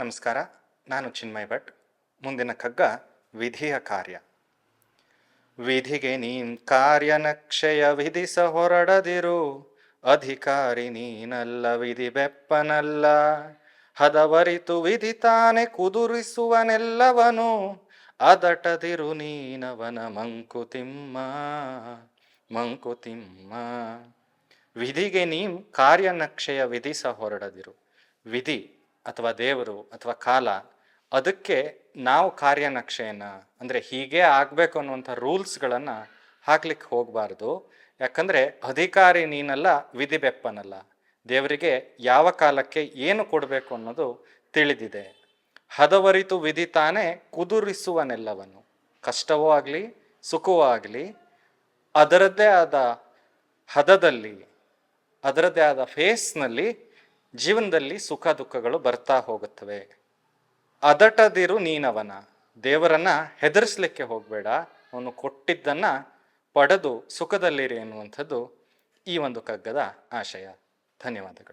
ನಮಸ್ಕಾರ, ನಾನು ಚಿನ್ಮಯ್ ಭಟ್. ಮುಂದಿನ ಕಗ್ಗ ವಿಧಿಯ ಕಾರ್ಯ. ವಿಧಿಗೆ ನೀನ್ ಕಾರ್ಯನಕ್ಷಯ ವಿಧಿಸ ಹೊರಡದಿರು. ಅಧಿಕಾರಿ ನೀನಲ್ಲ, ವಿಧಿ ಬೆಪ್ಪನಲ್ಲ. ಹದವರಿತು ವಿಧಿ ತಾನೆ ಕುದುರಿಸುವನೆಲ್ಲವನು. ಅದಟದಿರು ನೀನವನ ಮಂಕುತಿಮ್ಮ ಮಂಕುತಿಮ್ಮ ವಿಧಿಗೆ ನೀ ಕಾರ್ಯನಕ್ಷಯ ವಿಧಿಸ ಹೊರಡದಿರು. ವಿಧಿ ಅಥವಾ ದೇವರು ಅಥವಾ ಕಾಲ, ಅದಕ್ಕೆ ನಾವು ಕಾರ್ಯನಕ್ಷೆಯನ್ನು, ಅಂದರೆ ಹೀಗೆ ಆಗಬೇಕು ಅನ್ನುವಂಥ ರೂಲ್ಸ್ಗಳನ್ನು ಹಾಕ್ಲಿಕ್ಕೆ ಹೋಗಬಾರ್ದು. ಯಾಕಂದರೆ ಅಧಿಕಾರಿ ನೀನಲ್ಲ, ವಿಧಿ ಬೆಪ್ಪನಲ್ಲ. ದೇವರಿಗೆ ಯಾವ ಕಾಲಕ್ಕೆ ಏನು ಕೊಡಬೇಕು ಅನ್ನೋದು ತಿಳಿದಿದೆ. ಹದವರಿತು ವಿಧಿ ತಾನೇ ಕುದುರಿಸುವನೆಲ್ಲವನ್ನು ಕಷ್ಟವೂ ಆಗಲಿ, ಸುಖವೂ ಆಗಲಿ, ಅದರದ್ದೇ ಆದ ಹದದಲ್ಲಿ, ಅದರದ್ದೇ ಆದ ಫೇಸ್ನಲ್ಲಿ ಜೀವನದಲ್ಲಿ ಸುಖ ದುಃಖಗಳು ಬರ್ತಾ ಹೋಗುತ್ತವೆ. ಅದಟದಿರು ನೀನವನ. ದೇವರನ್ನ ಹೆದರಿಸ್ಲಿಕ್ಕೆ ಹೋಗಬೇಡ. ಅವನು ಕೊಟ್ಟಿದ್ದನ್ನ ಪಡೆದು ಸುಖದಲ್ಲಿರಿ ಎನ್ನುವಂಥದ್ದು ಈ ಒಂದು ಕಗ್ಗದ ಆಶಯ. ಧನ್ಯವಾದಗಳು.